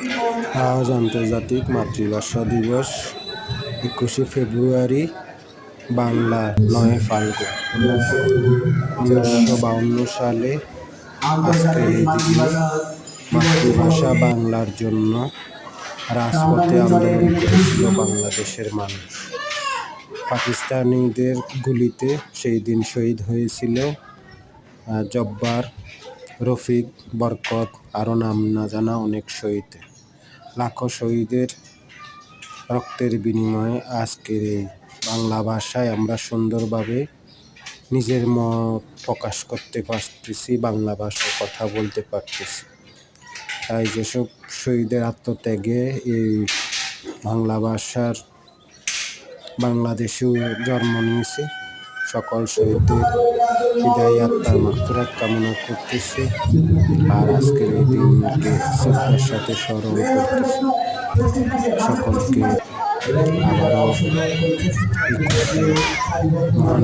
আজ আন্তর্জাতিক মাতৃভাষা দিবস, একুশে ফেব্রুয়ারি, বাংলা নয় ফাল্গুন। উনিশশো বাউন্ন সালে মাতৃভাষা বাংলার জন্য রাজপথে আন্দোলন করেছিল বাংলাদেশের মানুষ। পাকিস্তানিদের গুলিতে সেই দিন শহীদ হয়েছিল জব্বার, রফিক, বরকত, আরও নাম না জানা অনেক শহীদ। লাখো শহীদের রক্তের বিনিময়ে আজকের এই বাংলা ভাষায় আমরা সুন্দরভাবে নিজের মত প্রকাশ করতে পারতেছি, বাংলা ভাষায় কথা বলতে পারতেছি। তাই যেসব শহীদের আত্মত্যাগে এই বাংলা ভাষার বাংলাদেশেও জন্ম নিয়েছে সকল শহীদদের হৃদয় আত্মার মাত্রাত কামনা করতেছে। আর আজকের এই দিনকে শ্রদ্ধার সাথে স্মরণ করতেছে। সকলকে আবারও মহান